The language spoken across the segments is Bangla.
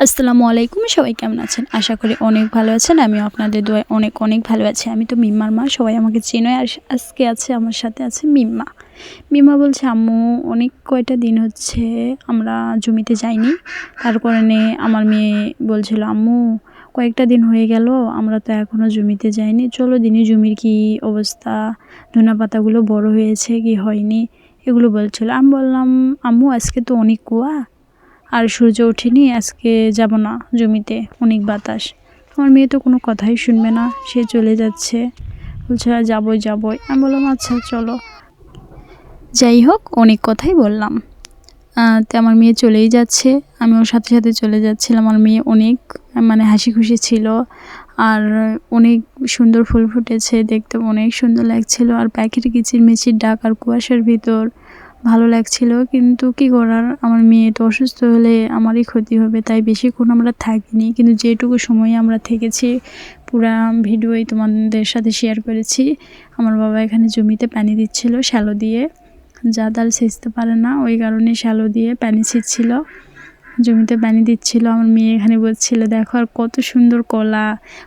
আসসালামু আলাইকুম, সবাই কেমন আছেন? আশা করি অনেক ভালো আছেন। আমি আপনাদের দোয়ায় অনেক অনেক ভালো আছি। আমি তো মিম্মার মা, সবাই আমাকে চেনোয় আর আজকে আছে, আমার সাথে আছে মিম্মা। মিম্মা বলছে, আম্মু, অনেক কয়টা দিন হচ্ছে আমরা জমিতে যাইনি। তার কারণে আমার মেয়ে বলছিল, আম্মু, কয়েকটা দিন হয়ে গেল, আমরা তো এখনও জমিতে যাইনি। চলো দিনই জমির কি অবস্থা? ধনা পাতাগুলো বড় হয়েছে কি হয়নি? এগুলো বলছিল। আমি বললাম, আম্মু, আজকে তো অনেক কুয়া। আর সূর্য ওঠেনি, আজকে যাব না জমিতে, অনেক বাতাস। আমার মেয়ে তো কোনো কথাই শুনবে না, সে চলে যাচ্ছে। বলছে, "আর যাবোই যাবোই। আমি বললাম আচ্ছা চলো। যাই হোক, অনেক কথাই বললাম। তো আমার মেয়ে চলেই যাচ্ছে, আমি ওর সাথে সাথে চলে যাচ্ছিলাম। আমার মেয়ে অনেক মানে হাসি খুশি ছিল, আর অনেক সুন্দর ফুল ফুটেছে, দেখতে অনেক সুন্দর লাগছিল। আর পাখির কিচির মিচির ডাক আর কুয়াশার ভিতর ভালো লাগছিল, কিন্তু কি করার? আমার মেয়ে তো অসুস্থ হলে আমারই ক্ষতি হবে, তাই বেশিক্ষণ আমরা থাকিনি। কিন্তু যেটুকু সময় আমরা থেকেছি, পুরা ভিডিওই তোমাদের সাথে শেয়ার করেছি। আমার বাবা এখানে জমিতে পানি দিচ্ছিল, শ্যালো দিয়ে। যা তার সেচতে পারে না, ওই কারণে শ্যালো দিয়ে পানি ছিটছিল। জমিতে পানি দিচ্ছিল। আমার মেয়ে এখানে বলছিল, দেখো আর কত সুন্দর কলা।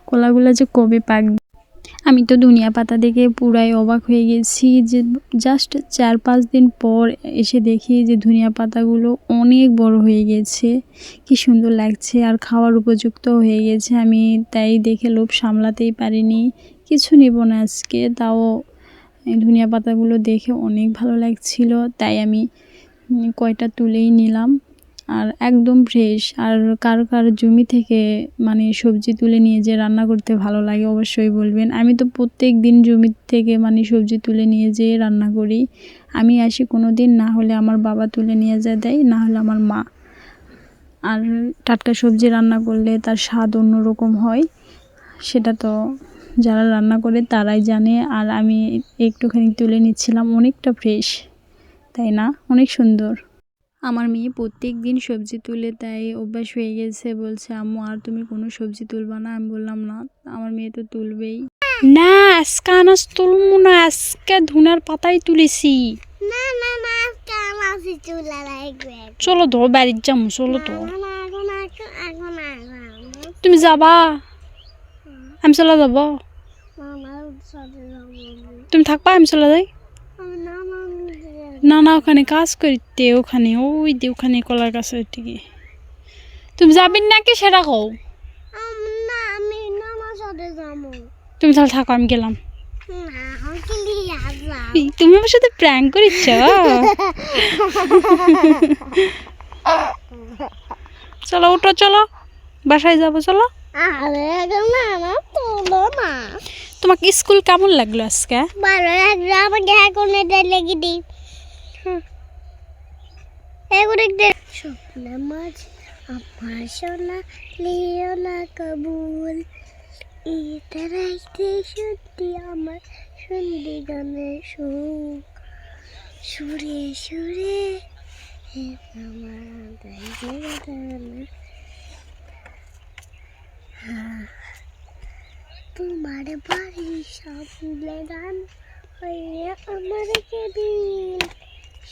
কলাগুলো যে কবে পাকবে আমি তো দুনিয়া পাতা দেখে পুরাই অবাক হয়ে গেছি যে জাস্ট চার পাঁচ দিন পর এসে দেখি যে ধনিয়া পাতাগুলো অনেক বড় হয়ে গেছে। কি সুন্দর লাগছে আর খাওয়ার উপযুক্ত হয়ে গেছে। আমি তাই দেখে লোভ সামলাতেই পারিনি। কিছু নেব না আজকে, তাও ধনিয়া পাতাগুলো দেখে অনেক ভালো লাগছিল। তাই আমি কয়টা তুলেই নিলাম। আর একদম ফ্রেশ আর কার কার জমি থেকে মানে সবজি তুলে নিয়ে যে রান্না করতে ভালো লাগে অবশ্যই বলবেন। আমি তো প্রত্যেক দিন জমি থেকে মানে সবজি তুলে নিয়ে যেয়ে রান্না করি। আমি আসি কোনো দিন না হলে আমার বাবা তুলে নিয়ে যায় দেয়, না হলে আমার মা। আর টাটকা সবজি রান্না করলে তার স্বাদ অন্যরকম হয়। সেটা তো যারা রান্না করে তারাই জানে। আর আমি একটুখানি তুলে নিচ্ছিলাম, অনেকটা ফ্রেশ তাই না? অনেক সুন্দর। আমার মেয়ে প্রত্যেক দিন সবজি তুলে তাই অভ্যাস হয়ে গেছে বলছে আম্মু আর তুমি কোনো সবজি তুলবা না? আমি বললাম না আমার মেয়ে তো তুলবেই। না আজকে আনাজ তুলবো না আজকে ধুনার পাতাই তুলেছি। না না না আজকে আমার চুলা লাগবে। চলো তো বাড়ির যাব চলো তো। তুমি যাবা? আমি চলে যাব। আমার সাথে যাব। তুমি থাকবা আমি চলে যাই। না না ওখানে কাজ করতে ওখানে ওই যে ওখানে কলার গাছের দিকে। তুমি যাবি নাকি সেটা কও? না আমি না আমার সাথে তুমি তাহলে থাকো আমি গেলাম। তুমি আমার সাথে প্র্যাঙ্ক করিচ্ছ চলো উঠো চলো। বাসায় যাব চলো। তোমাকে স্কুল কেমন লাগল আজকে? ভালো লাগল আমাকে এখন এটা লেগে দিই। স্বপ্ন, মাঝ আমার সোনা লিও না কবুল ইতারাইতে সত্যি আমার সন্ধি গানের সুখ। সুরে সুরে আমার গানা। তোমার বাড়ি সামনে গান হয়ে আমার কেবিন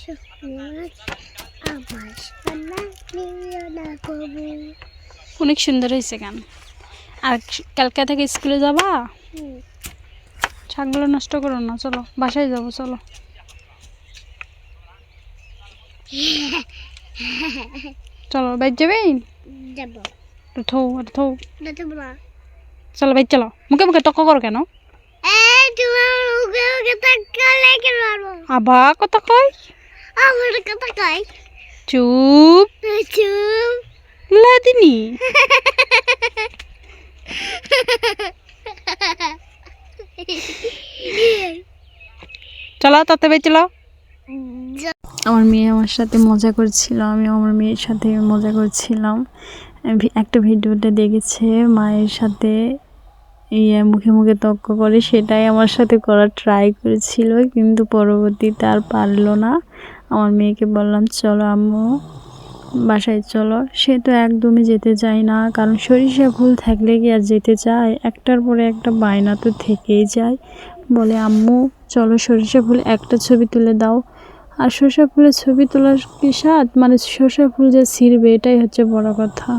স্বপ্ন আছে আমার সোনা লিও না কবুল অনেক সুন্দর হয়েছে গান। আর কালকা থেকে স্কুলে যাবা। শাকগুলো নষ্ট করো না চলো বাসায় যাব চলো। চলো বাইর যাবে? থৌ আর থৌ চলো বাইর চলো। মুখে মুখে তক্ক করো কেন? এই তুমি আমার মুখে মুখে টাকা লেগে মারবো আবা কথা কয় আমার কথা কই। চুপ। চুপ। লাদিনি। চলো, তাতে চলো আমার মেয়ে আমার সাথে মজা করছিল আমি আমার মেয়ের সাথে মজা করছিলাম। একটা ভিডিওতে দেখেছে মায়ের সাথে ইয়ে মুখে মুখে তর্ক করে, সেটাই আমার সাথে করার ট্রাই করেছিল, কিন্তু পরবর্তীতে আর পারল না। আমার মেয়েকে বললাম, চলো আম্মু বাসায় চলো। সে তো একদমই যেতে চায় না কারণ সরিষা ফুল থাকলে কি আর যেতে চায়? একটার পরে একটা বায়না তো থেকেই যায়। বলে আম্মু চলো সরিষা ফুল একটা ছবি তুলে দাও। আর সরিষা ফুলের ছবি তোলার কি স্বাদ? মানে সরিষা ফুল যে ছিঁড়বে এটাই হচ্ছে বড় কথা।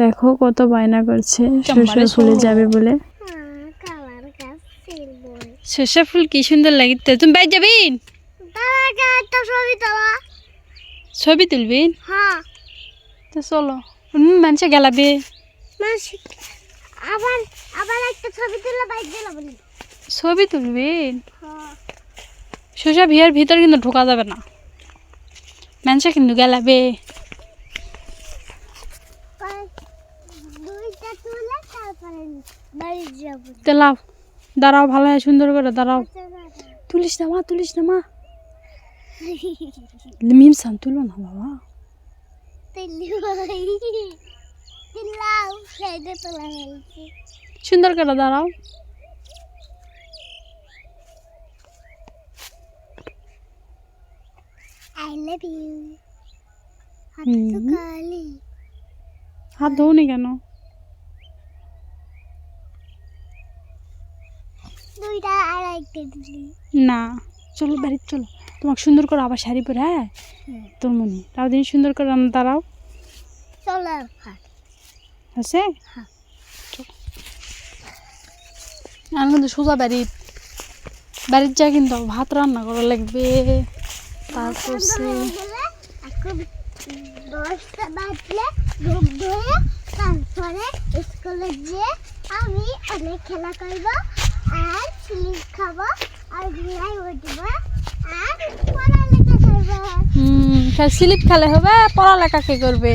দেখো কত বায়না করছে শস্য ফুলে যাবে বলে। শস্য ফুল কি সুন্দর লাগিতে তুমি বাইর ছবি তোলা। ছবি তুলবি? হ্যাঁ। তো চলো। মানুষে গেলাবে। আবার আবার একটা ছবি তুলে বাইক দিল ছবি তুলবিন হ্যাঁ। ভিয়ার ভিতর কিন্তু ঢোকা যাবে না। মানুষে কিন্তু গেলাবে। কয়- দুইটা তুলে তারপরে বাড়ি যাব। তো লাভ দাঁড়াও ভালো হয় সুন্দর করে দাঁড়াও। তুলিস না মা তুলিস না মা। দিলাম সাইডে তোলা হয়েছে সুন্দর করে দাঁড়াও আই লাভ ইউ হাত ধোনি কেন দুইটা আর একটা দিলি না চলো বাড়ি চলো তোমাকে সুন্দর করে আবার শাড়ি পরে হ্যাঁ। তোর মনে তাও দিন সুন্দর করে রান্না দাঁড়াও। চলো আছে? হ্যাঁ। আমি কিন্তু সোজা বাড়ির বাড়ির যা কিন্তু ভাত রান্না করা লাগবে। তারপর দশটা বাজলে ঘুম ধরে তারপরে স্কুলে গিয়ে আমি অনেক খেলা করব আর স্লিপ খাব আর ঘুরাই উঠবো। পড়ালেখা স্লিপ খেলে হবে? পড়ালেখা কে করবে?